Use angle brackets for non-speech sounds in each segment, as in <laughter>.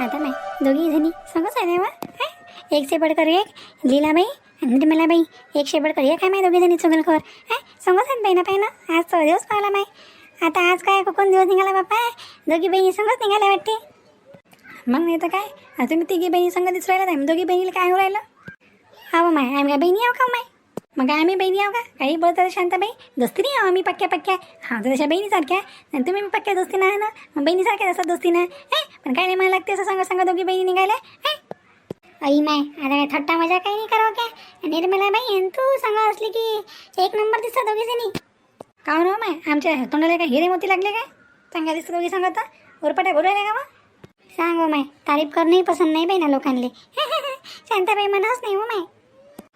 आता माय दोघी जणी सांगच आहे वा एक शेपड करू एक? लीलाबाई आणि निर्मलाबाई. एक शेपड करू एक काय माय दोघी जणी चुगलखोर? हाय सांगच आहेत बाई ना पाय ना आज तो दिवस पाहिला माय आता आज काय कोण दिवस निघाला बाप्पा? दोघी बहिणी संगच निघाल्या वाटते. मग नाही तर काय? आता तुम्ही तिघी बहिणी संग दिसू राहिला दोघी बहिणीला काय होऊ राहिलं? हा माय आम्ही काय बहिणी आहो का माय? मग काय आम्ही बहिणी आहो का? काही बोलतात शांताबाई? दोस्ती नाही आहो आम्ही पक्क्या पक्क्या. हा तर तशा बहिणीसारख्या. आणि तुम्ही पक्क्या दोस्ती नाही ना? मग बहिणीसारख्या असतात दोस्ती ना हे पण काय नाही मला लागते असं सांगा सांगा दोघी बहिणी निघाल्या हे आई माय आता काय थट्टा मजा काही नाही करावं काय? निर्मला बाई आणि तू सांगा असली की एक नंबर दिसतात दोघी जणी. का हो ना हो माय? आमच्या तोंडाला काय हिरे मोती लागले काय? चांगल्या दिसतात दोघी सांगत उरपट्या बोलू का मग? सांग हो माय तारीफ करणंही पसंत नाही बाई ना लोकांले. <laughs> शांताबाई म्हणच नाही हो माय.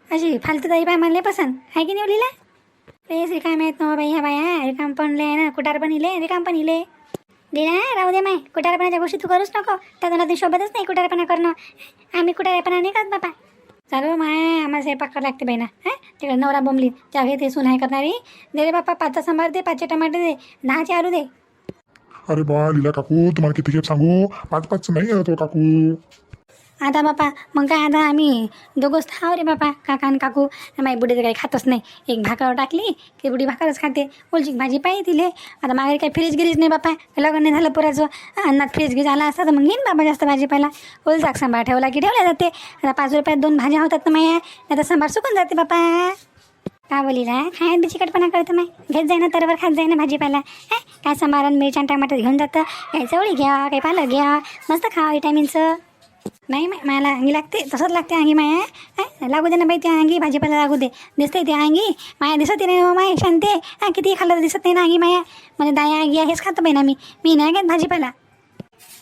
अशी फालतू ताई बाय म्हणले पसंत. आहे की नाही लिहिला रे रिकाम आहेत नो बाई ह्या बाया. रिकाम पण आहे ना कुटार पण इले रिकाम पण इले. दिना राहू दे माय. कुटारपणाच्या गोष्टी तू करूच नको. त्या दोन शोभतच नाही कुटारपणा करणं. आम्ही कुटारपणा नाही करत बापा. चालू हो माय आम्हाला स्वयंपाक करावं लागते बहिणा ना हां? तिकडे नवरा बोंबली. त्या ते सुनाय करणारी. दे रे बापा पाचचा सांबार दे पाचचे टमाटे दे. दहाचे आलू दे. अरे बा लीला काकू तुम्हाला किती खेप सांगू? पाच पाच नाही तो काकू. आता बापा मग काय आता आम्ही दोघंच खाव रे बापा काका आणि काकू. माई बुडी तर काही खातच नाही. एक भाकर टाकली की बुडी भाकरच खाते. ओलची भाजी पाहिजे तिले. आता मागे काही फ्रीज गिरीज नाही बापा. लग्न नाही झालं पुराचं. अन्नात फ्रीज गिज आला असता तर मग घेईन बाबा जास्त भाजीपाला ओलचाक सांबार ठेवला की ठेवल्या जाते. आता पाच रुपयात दोन भाज्या होतात ना माया. नाही तर सांबार सुकून जाते बापा. का बोलीला? खायत बी चिकटपणा करतं माय. घेत जाईना तरवर खात जाईना भाजीपाला हे? काय सांबार आणि मिरच्या टमाटर घेऊन जातं? काही चवळी घ्या काही पालक घ्या. मस्त खा विटॅमिनचं नाही मला अंगी लागते. तसंच लागते अंगी माया. काय लागू दे ना बाई त्या अंगी भाजीपाला लागू दे. दिसते त्या अंगी. माया दिसत नाही हो माया शांते हा किती खाल्लं दिसत नाही ना अंगी माया. म्हणजे दाया अंगी हेच खातो बाई ना मी? मी नाही घेत भाजीपाला.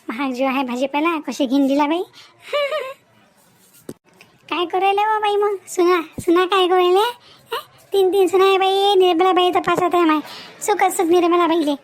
महाग जो आहे भाजीपाला कशी घेऊन दिला बाई? <laughs> काय करायला हो बाई मग? सुना सुना काय करायला तीन तीन सुना आहे बाई. निर्मला बाई तपासत आहे माय. सुख सुख निर्मला बाईले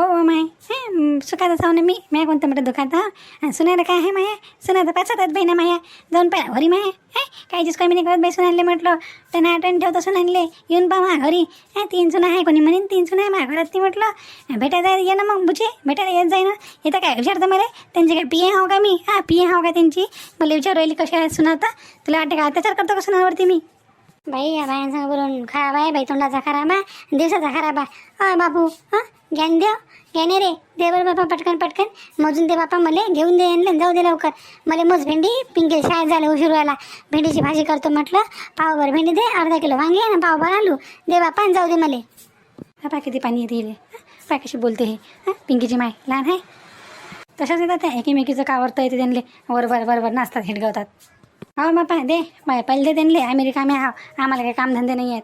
हो हो माय. हं, सुखाचं सावने मी. म्या कोणतं म्हटलं दुखात हा सुनायला काय आहे माया? सुनायचं पाचतात बाई ना माया. जाऊन पाय घरी माया. हे काहीचीच कमी नाही करत बाई सुनायले म्हटलं. त्यांना आठवण ठेवतो सुनायले येऊन पाहा मा घरी. हा तीन सुना आहे कोणी म्हणेन तीन सुना आहे माझ्या घरात ती म्हटलं भेटायला ये ना मग बुचे भेटायला येत जाई ना. येतं काय विचारतं मला? त्यांची काय पिये हाव का मी? हा पिये हाव का त्यांची? मला विचार राहिली कशी सुनावता तुला वाटते का अत्याचार करतो का सुनावरती मी? बाई या बायांसंग बोलून खराब आहे. बाई तोंडाचा खराब आहे. दिवसाचा खराब आहे. हा बाबू हां? घ्यान देव घ्याने रे. दे बरं बापा पटकन पटकन. मोजून दे बापा मला घेऊन दे आणलं जाऊ दे लवकर. मला मोज भेंडी. पिंके शाळेत झालं उशीर व्हायला भेंडीची भाजी करतो म्हटलं. पावभर भेंडी दे अर्धा किलो वांगे आणि पावभर आलू. दे बापा आणि जाऊ दे मला. बापा किती पाणी येते हिले पाय कशी बोलते हे. पिंकीची माय. लहान आहे. तशाच येतात त्या. एकीमेकीचं कावरतं येते त्यांले? वर वर वर वर नाचतात हिटगवतात हो बापा दे. बाय पहिले दे त्यांले. अमेरिका मी आहो आम्हाला काही कामधंदे नाही आहेत.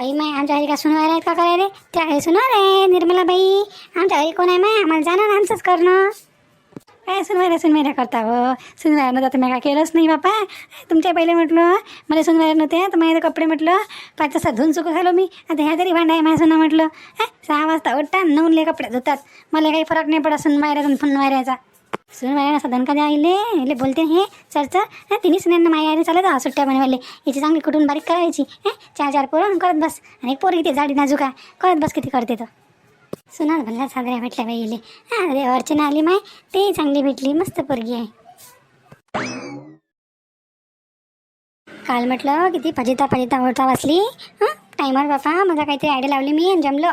आई माय आमच्या घरी का सुनवार आहेत का करायला? त्या घरी सुनवार आहे निर्मला बाई आमच्या घरी कोण आहे माय? आम्हाला जाणार आमचंच करणं. काय सुनवाऱ्या सुनवाऱ्या करता हो. व सुनवाऱ्यानं तर मी काय केलंच नाही बापा. तुमच्या पहिले म्हटलं मला सुनवायला नव्हते. तर माझे कपडे म्हटलं पाच तासात धुवून चुकं झालो मी. आता ह्या तरी भांडा आहे माझ्या सुना म्हटलं. हा सहा वाजता उठता नऊनले कपडे धुतात. मला काही फरक नाही पडत सुनवाऱ्याचा आणि सुन सुनवाऱ्यानं असा दणका द्यायले इले बोलते हे चर्चा हा तिन्ही सुनांना माया आईने चालत सुट्ट्या बनवायले. याची चांगली कुठून बारीक करायची? हे चार चार पोरं करत बस. आणि एक पोर किती जाडी नाजूक आहे. करत बस किती करते तर सुनाच भल्ला साजऱ्या भेटल्या बाईले. हा अरे अर्चना आली माय. ते चांगली भेटली मस्त पोरगी आहे. काल म्हटलं किती फजिता फजिता ओळता वाचली. हां टायमर बापा मला काहीतरी आयडिया लावली मी आणि जमलं.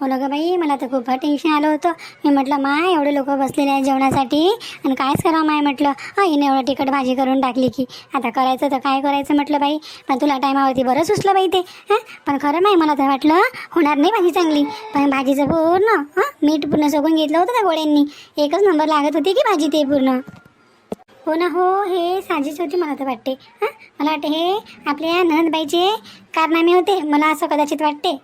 हो ना गं बाई मला तर खूप टेन्शन आलं होतं. मी म्हटलं माय एवढे लोक बसलेले आहेत जेवणासाठी. आणि कायच करावं माय? म्हटलं हा हिने एवढं तिखट भाजी करून टाकली की. आता करायचं तर काय करायचं? म्हटलं बाई पण तुला टायमावरती बरं सुचलं बाई ते हां? पण खरं माय मला तर वाटलं होणार नाही भाजी चांगली. पण भाजीचं पूर्ण हां मीठ पूर्ण सोगून घेतलं होतं त्या गोड्यांनी एकच नंबर लागत होती की भाजी ते पूर्ण? हो ना हो हे साजीच होती मला तर वाटते हां? मला वाटते हे आपल्या नंदबाईचे कारनामे होते मला असं कदाचित वाटते.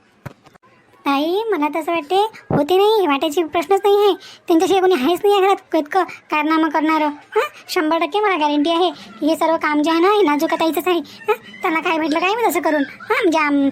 ताई मला तसं वाटते होते नाही वाटायची प्रश्नच नाही आहे. त्यांच्याशिवाय कोणी आहेच नाही आहे घरात. इतकं कारनामं करणारं. हां? शंभर टक्के मला गॅरंटी आहे. हे सर्व काम जे आहे ना हे नाजुका ताईचंच आहे. हां? त्यांना काय भेटलं काय मी तसं करून. हां? म्हणजे आम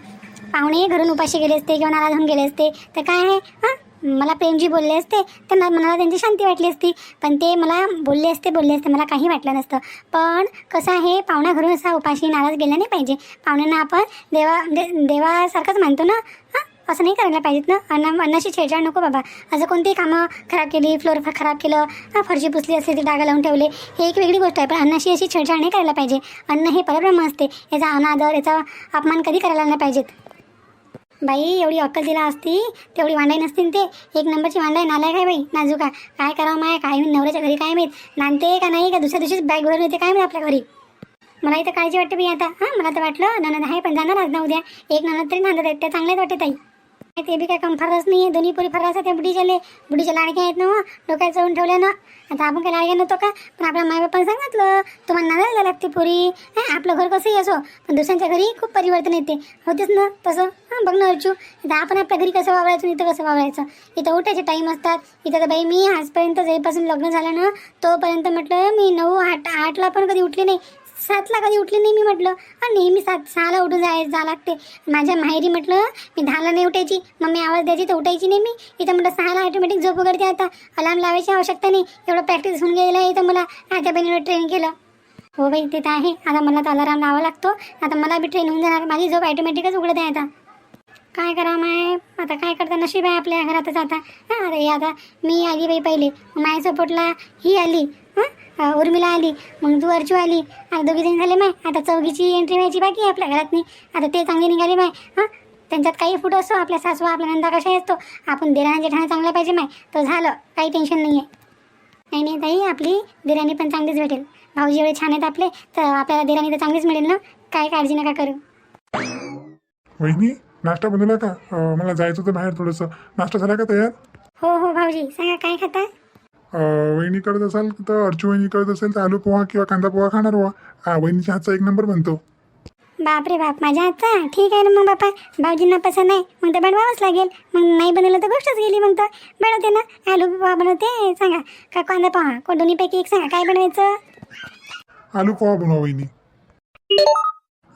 पाहुणे घरून उपाशी गेले असते किंवा नाला होऊन गेले असते. तर काय आहे? हां? मला प्रेमजी बोलले असते. त्यांना मनाला त्यांची शांती वाटली असती. पण ते मला बोलले असते बोलले असते मला काही वाटलं नसतं. पण कसं आहे पाहुणा घरून असा उपाशी नाराज गेला नाही पाहिजे. पाहुण्यांना आपण देवा दे देवासारखंच मानतो ना? हां? असं नाही करायला पाहिजेत ना. अन्न अन्नाशी छेडछाड नको बाबा. असं कोणतीही कामं खराब केली फ्लोर खराब केलं हा, फरशी पुसली असते ती डागा लावून ठेवले हे एक वेगळी गोष्ट आहे. पण अन्नाशी अशी छेडछाड नाही करायला पाहिजे. अन्न हे परब्रह्म असते. याचा अनादर याचा अपमान कधी करायला नाही पाहिजेत? बाई एवढी अक्कल दिला असती तेवढी वांडाई नसती ते. एक नंबरची वांडाई नालाय काय बाई नाजूका. काय करावं माय? काय मी नवऱ्याच्या घरी काय माहीत? नांदते का नाही का? दुसऱ्या दिवशीच बॅग भरून येते काय माहीत आपल्या घरी? मला इथं काळजी वाटते बाई आता. हां मला तर वाटलं ननद आहे पण जाणार आज ना उद्या. एक ननद तरी नांदत आहेत. त्या चांगल्याच वाटते ताई. ते बी काय कम फारच नाही आहे दोन्ही पोरी फरस त्या बुडीच्याले बुडीच्या लाडक्या आहेत ना हो. डोक्यात चढून ठेवल्या ना. आता आपण काय लाडक्या नव्हतो का? पण आपल्या मायबापानं सांगितलं. तुम्हाला नांदायला लागते पोरी. हां आपलं घर कसंही असो पण दुसऱ्यांच्या घरी खूप परिवर्तन येते. होतेच ना तसं? हां बघ ना अर्जू आता आपण आपल्या घरी कसं वावरायचं इथं कसं वावरायचं? इथं उठायचे टाईम असतात. इथं तर बाई मी आजपर्यंत जेपासून लग्न झालं ना तोपर्यंत म्हटलं मी नऊ आठ आठला पण कधी उठले नाही. सातला कधी उठली नाही मी म्हटलं. आणि नेहमी सात सहाला उठून जाय जा लागते. माझ्या माहेरी म्हटलं मी दहाला नाही उठायची. मम्मी आवाज द्यायची तर उठायची नाही मी. इथं म्हटलं सहाला ऑटोमॅटिक झोप उघडते आता. अलार्म लावायची आवश्यकता नाही. एवढं प्रॅक्टिस होऊन गेलेलं आहे. इथं मला आता बहिणीवर ट्रेन केलं. हो बाई ते तर आहे. आता मला तर अलाराम लावा लागतो. आता मला बी ट्रेन होऊन जाणार. माझी झोप ऑटोमॅटिकच उघडत आहे आता. काय करा माय? आता काय करता नशीब आहे आपल्या घरातच आता. हां अरे आता मी आली बाई पहिले. माय सपोर्टला ही आली. उर्मिला आली. मग तू अर्चू आली. आता दोघी जण झाले माय. आता चौघीची एंट्री व्हायची बाकी आहे आपल्या घरात आता ते चांगले निघाले माय. हां? त्यांच्यात काही फूट असतो आपल्या सासवा आपल्या नंदा कशा असतो. आपण देराणा जेठाणा चांगला पाहिजे माय. तर झालं. काही टेन्शन नाही आहे नाही नाही ताई आपली देराणी पण चांगलीच भेटेल. भाऊजी एवढे छान आहेत आपले तर आपल्याला देराणी तर चांगलीच मिळेल ना? काय काळजी नका करू. वहिनी नाश्ता बनवला का? अं, मला जायचं होतं बाहेर थोडंसं. नाश्ता झाला का तयार? हो हो भाऊजी. सांगा काय खाता? वहिनी करत असाल तर अर्चू वहिनी करत असेल तर आलू पोहा किंवा कांदा पोहा खाणार बुवा. हा वहिनीच्या हातचा एक नंबर बनतो. बापरे बाप माझ्या हातचा? ठीक आहे ना मग बापा. भाऊजींना पसंत आहे मग तर बनवावंच लागेल. मग नाही बनवलं तर गोष्टच गेली मग तर. बनवते ना. आलू पोहा बनवते सांगा. का कांदा पोहा? को दोन्हीपैकी एक सांगा काय बनवायचं? आलू पोहा बनवा वहिनी.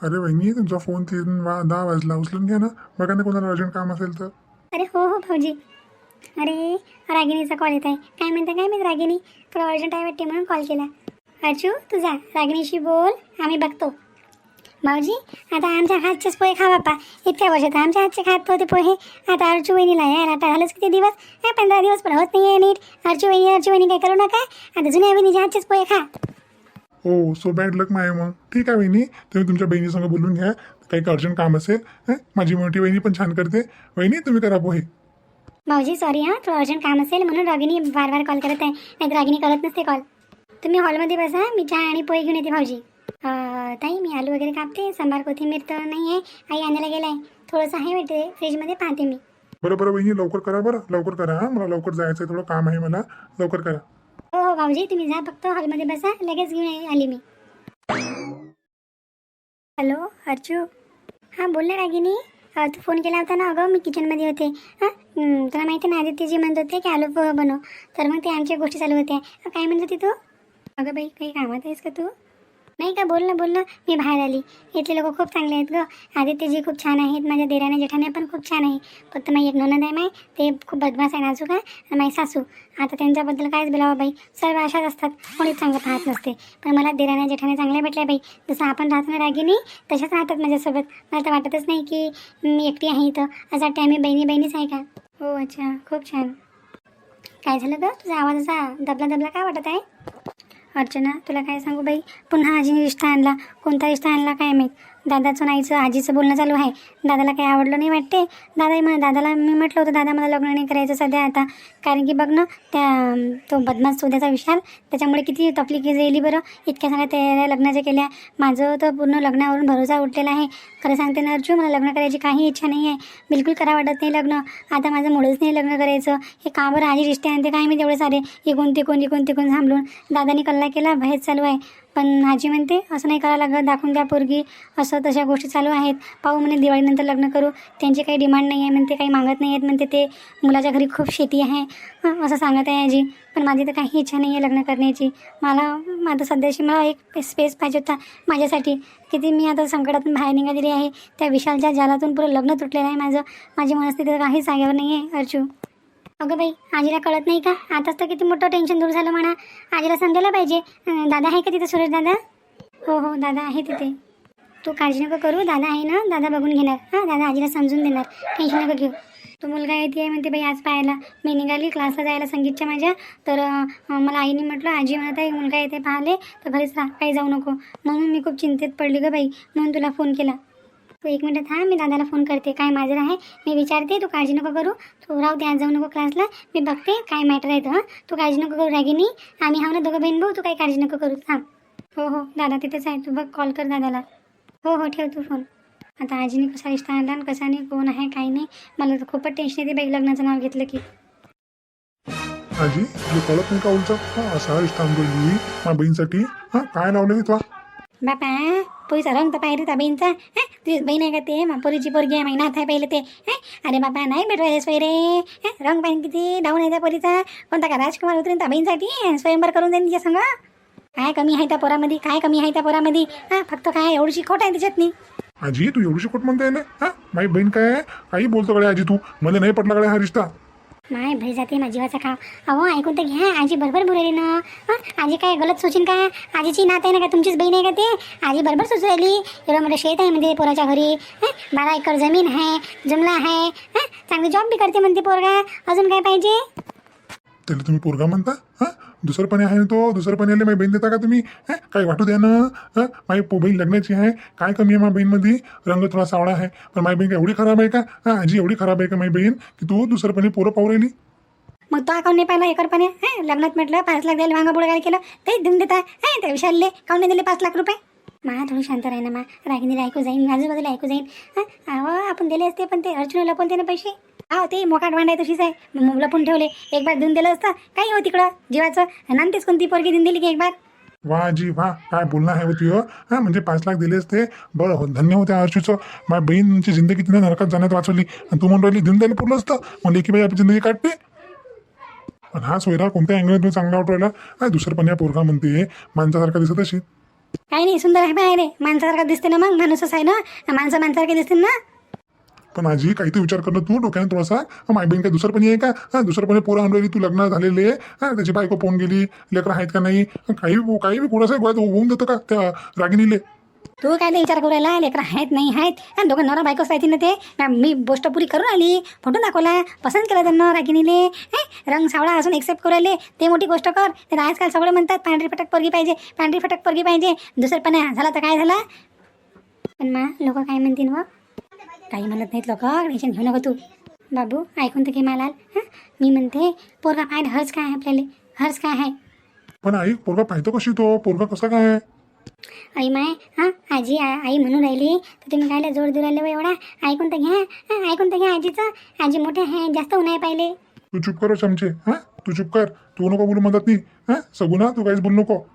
अरे वहिनी तुमचा फोन तीन वा दहा वाजला. उचलून घ्या ना. बघा ना कोणाला अर्जंट काम असेल तर. अरे हो हो भाऊजी. अरे रागिणीचा कॉल येत आहे. काय म्हणते काय मी रागिणी? तुला अर्जंट आहे वाटते म्हणून कॉल. केला अर्जू तुझा रागिणीशी बोल आम्ही बघतो. भाऊजी आता आमच्या हातचेच पोहे खा बापा इतक्या वर्षात आमच्या हातचे खात होते पोहे. आता अर्जू वहिनीला यार आता झालंच किती दिवस? काय पंधरा दिवस पण होत नाही आहे नीट. अर्जू वहिनी अर्जू वहिनी काय करू नका. आता जुन्या वहिनीच्या हातचेच पोहे खा. हो सो बॅड लक माय मग. ठीक आहे वहिनी तुम्ही तुमच्या बहिणीसंग बोलून घ्या. काही अर्जंट काम असेल माझी मोठी वहिनी पण छान करते. वहिनी तुम्ही करा पोहे. भाऊजी सॉरी हां थोडं अर्जंट काम असेल म्हणून रागिनी वार वार कॉल करत आहे. नाही रागिनी करत नसते कॉल तुम्ही हॉलमध्ये बसा मी चहा आणि पोहे घेऊन येते भाऊजी. ताई मी आलू वगैरे कापते सांबार कोथिंबीर तर नाही आहे आई आणायला गेला आहे थोडंसं आहे वाटते फ्रीजमध्ये पाहते मी. बरं बरं वहिनी लवकर करा बरं लवकर करा हां. मला लवकर जायचं आहे थोडं काम आहे मला. लवकर करा. हो हो भाऊजी तुम्ही जा फक्त हॉलमध्ये बसा लगेच घेऊन आली मी. हॅलो अर्जू हां बोल ना रागिनी. तू फोन केला होता ना अगं मी किचनमध्ये होते. हां तुला माहिती आहे ना आदित्यजी म्हणत होते की आलू पोहा बनव. तर मग ते आमच्या गोष्टी चालू होत्या. काय म्हणत होती तू? अगं बाई काही कामात आहेस का तू? नाही का? बोल ना बोल ना. मी बाहेर आली. इथले लोक खूप चांगले आहेत गं. आदित्यजी खूप छान आहेत. माझ्या देराने जेठाने पण खूप छान आहे. फक्त माझी एक ननद आहे माय. ते खूप बदमाश आहे नाजूक आहे आणि माझी सासू. आता त्यांच्याबद्दल कायच बोलावं बाई. सर्व अशाच असतात. कोणीच चांगलं पाहत नसते. पण मला देराने जेठाने चांगल्या भेटल्या बाई. जसं आपण राहतो ना रागिनी तशाच राहतात माझ्यासोबत. मला तर वाटतच नाही की मी एकटी आहे इथं. असं वाटते आम्ही बहिणी बहिणीच आहे का? हो अच्छा. खूप छान. काय झालं गं? तुझा आवाज असा दबला दबला काय वाटत आहे? अर्चना तुला काय सांगू बाई? पुन्हा आजीने रिश्ता आणला. कोणता रिश्ता आणला काय माहीत? दादाचं नाहीचं आजीचं बोलणं चालू आहे. दादाला काही आवडलं नाही वाटते? दादाही म्हणा दादाला मी म्हटलं होतं दादा मला लग्न नाही करायचं सध्या आता. कारण की बघ ना त्या तो बदमाश सोद्याचा विशाल त्याच्यामुळे किती तकलीफ गेली बरं. इतक्या सगळ्या तयाऱ्या लग्नाच्या केल्या माझं तर पूर्ण लग्नावरून भरोसा उठलेला आहे. खरं सांगते ना अर्जू मला लग्न करायची काही इच्छा नाही आहे. बिलकुल करा वाटत नाही लग्न. आता माझं मुळेच नाही लग्न करायचं. हे का बरं आजी रिश्ते आणते काय मी तेवढे सारे. इकून तिकून इकून तिकून थांबलून. दादानी कल्ला केला बाहेर चालू आहे. पण आजी म्हणते असं नाही करायला लागत दाखवून द्या पोरगी असं तशा गोष्टी चालू आहेत. पाहू म्हणे दिवाळीनंतर लग्न करू. त्यांची काही डिमांड नाही आहे म्हणते काही मागत नाही आहेत म्हणते ते. मुलाच्या घरी खूप शेती आहे. असं सांगत आहे आजी. पण माझी तर काही इच्छा नाही आहे लग्न करण्याची. मला आता सध्याशी मला एक स्पेस पाहिजे होता माझ्यासाठी. किती मी आता संकटातून बाहेर निघालेली आहे. त्या विशालच्या जालातून पुरं लग्न तुटलेलं आहे माझं. माझी मनस्थिती तर काही जागेवर नाही आहे अर्जू अगं बाई आजीला कळत नाही का? आताच तर किती मोठं टेन्शन दूर झालं म्हणा. आजीला समजायला पाहिजे. दादा आहे का तिथं सुरेश दादा? हो हो दादा आहे तिथे. तू काळजी नको करू. दादा आहे ना? दादा बघून घेणार. हां दादा आजीला समजून देणार. टेन्शन नको घेऊ. तो मुलगा येते आहे म्हणते बाई आज पाहायला. मी निघाली क्लासला जायला संगीतच्या माझ्या. तर मला आईने म्हटलं आजी म्हणत आहे मुलगा येते पाहिले. तर घरीच राहा. काही जाऊ नको. म्हणून मी खूप चिंतेत पडली ग बाई. म्हणून तुला फोन केला. तू एक मिनिट थांब मी दादाला फोन करते. काय माझं आहे? मी विचारते तू काळजी नको करू. तू राहू दे आज जाऊ नको क्लासला मी बघते काय मॅटर आहे तर तू काळजी नको करू रागिनी. आम्ही हा ना दोघं बहीण भाऊ तू काही काळजी नको करू. थांब. हो हो दादा तिथेच आहे. तू बघ कॉल कर दादाला. हो हो ठेव तू फोन आता आजीने कसा रिश्ता आणला आणि कसा नाही कोण आहे काही नाही मला तर खूपच टेन्शन येते बाई लग्नाचं नाव घेतलं की. आजी तुला कळत नाही का उलचा हा असा रिश्ता आणली माझ्या बहीणसाठी. हा काय नाव नाही तुला बापा पैसा रंग तर पाहिजे त्या बहीणचा हा तुझी बहीण आहे का ते मा पोरीची पोरगी आहे महिना आहे पहिले ते है अरे बापा नाही भेटवायला सोय रे हा, रंग पाहिजे किती डाऊन आहे त्या पोरीचा कोणता का राजकुमार उतरेन त्या बहीणसाठी स्वयंवर करून देईन तिच्या संग काय कमी आहे त्या पोरामध्ये काय कमी आहे त्या पोरामध्ये हा फक्त काय एवढीशी खोट आहे त्याच्यात नाही आजी तू एवढीशी खोट म्हणता ना हा माझी बहीण काय आहे? काही बोलतो कडे आजी तू मला नाही पटला कडे हा रिश्ता माय भरी जाते माझ्या जीवाचा खाव. अहो ऐकून तर घ्या. आजी बरोबर बोलली ना. आजी काय गलत सोचीन का? आजीची नात आहे ना का? तुमचीच बहीण आहे का ते? आजी बरोबर सुचू राहिली एवढं मोठं शेत आहे म्हणते पोराच्या घरी. बारा एकर जमीन आहे जुमला आहे. हं? चांगली जॉब बी करते म्हणते पोरगा. अजून काय पाहिजे? त्याला तुम्ही पोरगा म्हणता? हा? दुसरपणे आहे ना तो दुसरपणे आले माझी बहीण देता का तुम्ही? काय काही वाटू द्या ना. हं? माझी पो- बहीण लग्नाची आहे. काय कमी आहे माझ्या बहीणमध्ये? रंग थोडा सावळा आहे. पण माझी बहीण काय एवढी खराब आहे का? हा? आजी एवढी खराब आहे का माझी बहीण? की तू दुसरपणे पोरं पाहू राहिली? मग तो काऊन नाही पाहिला एकरपणे? हे? लग्नात म्हटलं पाच लाख द्यायला मागं पुढे काय केलं. ते देऊन देता. हे? त्या विशालले काऊन नाही दिले पाच लाख रुपये? मा थोडी शांत राही ना मा. रागिनीला ऐकू जाईन. आजूबाजूला ऐकू जाईन. हं? आपण दिले असते पण ते अर्जुनाला पण ते ना पैसे. अहो ते मोकाट आहे तशीच आहे. मग लपून ठेवले. एक बार देऊन दिलं असतं काही हो तिकडं. जीवाचं. नंतेच कोणती पोरगी देऊन दिली की एक बार? वा आजी वा. काय बोलणं आहे होती हो? हा म्हणजे पाच लाख दिले असते. बरं हो धन्य होते अर्जुचं माझ्या बहीणची जिंदगी तिने नरकात जाण्यात वाचवली. आणि तू म्हणून राहिली देऊन द्यायला पुरलं असतं. म्हणजे की बाई आपली जिंदगी काढते पण हा सोयरा कोणत्या अँगलमध्ये चांगला वाटू राहिला? हा दुसरपणे पोरगा म्हणते माणसासारखा दिसत अशी काही नाही सुंदर आहे बाहेर माणसासारखा दिसते ना मग माणूसच आहे ना? माणसं माणसासारखे दिसते ना? पण आजी काही तर विचार करणं तू. डोक्याने थोडासा माय बहीण काय दुसरपणी आहे का? हा दुसरपणे पोरं आणलेली तू लग्न झालेले हा त्याची बायको पोहून गेली लेकरं आहेत का नाही? काही काही बी होऊन देतो का त्या रागिनीले तू काय विचार करू राहिला? लेकरं आहेत नाही आहेत? हा दोघं नवरा बायकोच राहतील ना ते. मी गोष्ट पुरी करून आली फोटो दाखवला पसंत केला त्यांना रागिनीले हे रंग सावळा असून एक्सेप्ट करू राहिले. ते मोठी गोष्ट कर. ते आजकाल सगळे म्हणतात पांढरी फटक पोरगी पाहिजे पांढरी फटक पोरगी पाहिजे. दुसरपणे झाला तर काय झाला? पण मा लोक काय म्हणतील मग काही म्हणत नाहीत लोक. टेन्शन घेऊ नको तू. बाबू ऐकून तर घे मालाल. हां? मी म्हणते पोरगा पाहिजे हर्ज काय आहे आपल्याला? हर्ज काय आहे? पण आई पोरगा पाहतो कशी तो? पोरगा कसा काय आहे? आई माय हां? आजी आ- आई म्हणून राहिली. तर तुम्ही कायला जोड देऊ राहिले बा एवढा? ऐकून तर घ्या. हां? ऐकून तर घ्या आजीचं. आजी मोठे आहे जास्त उन्हाळे पाहिले. तू चुप कर चमचे हा? तू चुप कर. तू नको बोलू म्हणतात नाही हा? सगुना तू काहीच बोलू नको.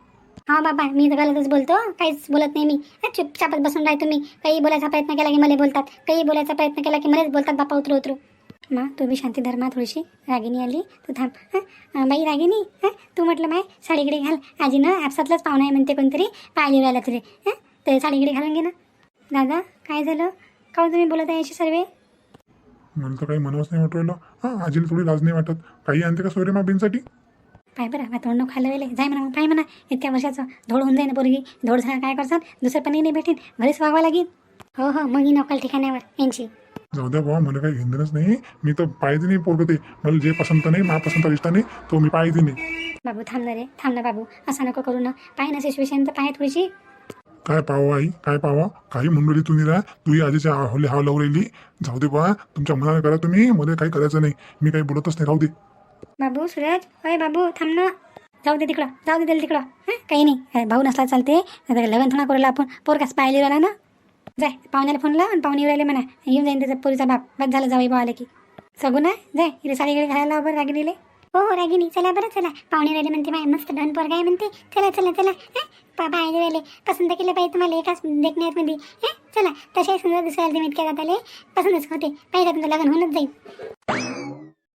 हा बाबा मी तर गलतच बोलतो. काहीच बोलत नाही मी. चुपचापच बसून राहतो तुम्ही. काही बोलायचा प्रयत्न केला की मला बोलतात. काही बोलायचा प्रयत्न केला की मलाच बोलतात बापा उतरू उतरू. मा तू बी शांती धर्मा थोडीशी. रागिनी आली. तू थांब. हां बाई रागिनी. हां तू म्हटलं माय साडीकडे घाल. आजीनं ॲपसातलाच पाहुणा आहे म्हणते कोणतरी. पाहिली व्हायला तुझे हां तर साडीकडे घालून घे ना. दादा काय झालं? काहून तुम्ही बोलत आहे अशी सर्वे? मला तर काही मनवच नाही वाटवलं हां आजीला थोडी लाज नाही वाटत. काही आणते का सोयरे मा बिनसाठी पाय बरं तोंड खायला वेळे जाय म्हणा पाय म्हणा. इतक्या वर्षाचं धोड होऊन जाईन पोरगी. धोड झाला काय करसान? दुसरं पण नाही भेटेन. घरीच वागवा लागेल हो हो मग ही नोकल ठिकाणावर यांची. जाऊ द्या बाबा मला काही घेणं नाही. मी तर पाहिजे नाही पोरगं ते. मला जे पसंत नाही मा पसंत रिश्ता नाही तो मी पाहिजे नाही बाबू थांब ना रे. थांब ना बाबू. असं नको करू ना. पाय ना सिच्युएशन तर पाय थोडीशी. काय पावा आई? काय पावा? काही मंडळी तुम्ही राहा तूही आजीच्या हवले हाव लावू राहिली. जाऊ दे बा तुमच्या मनाने करा तुम्ही. मध्ये काही करायचं नाही. मी काही बोलतच नाही. राहू दे. बाबू सूरज? होय बाबू थांब ना. जाऊ दे तिकडं जाऊ दे तिकडं. हां? काही नाही. अरे भाऊ नसला चालते लग्न थोडा करूला आपण. पोर कसं पाहिले राहिला ना? जाय पाहुण्याला फोन लाव आणि पाहुणे राहिले म्हणा. येऊन जाईन त्याचा पोरीचा बाप. बस झालं जाऊ भाऊ आले की. सगून ना? जाय इथे साडीकडे घालायला बरं रागिनीले हो हो रागिनी चला बरं चला. पाहुणे राहिले म्हणते माय. मस्त डन पोर काय म्हणते? चला चला चला. हां? पाहिले राहिले. पसंत केलं पाहिजे तुम्हाला एकाच देखण्यात मध्ये. हां? चला. तशाही सुंदर दुसऱ्या इतक्या जात आले पसंतच होते. पाहिजे तुमचं लग्न होऊनच जाईल.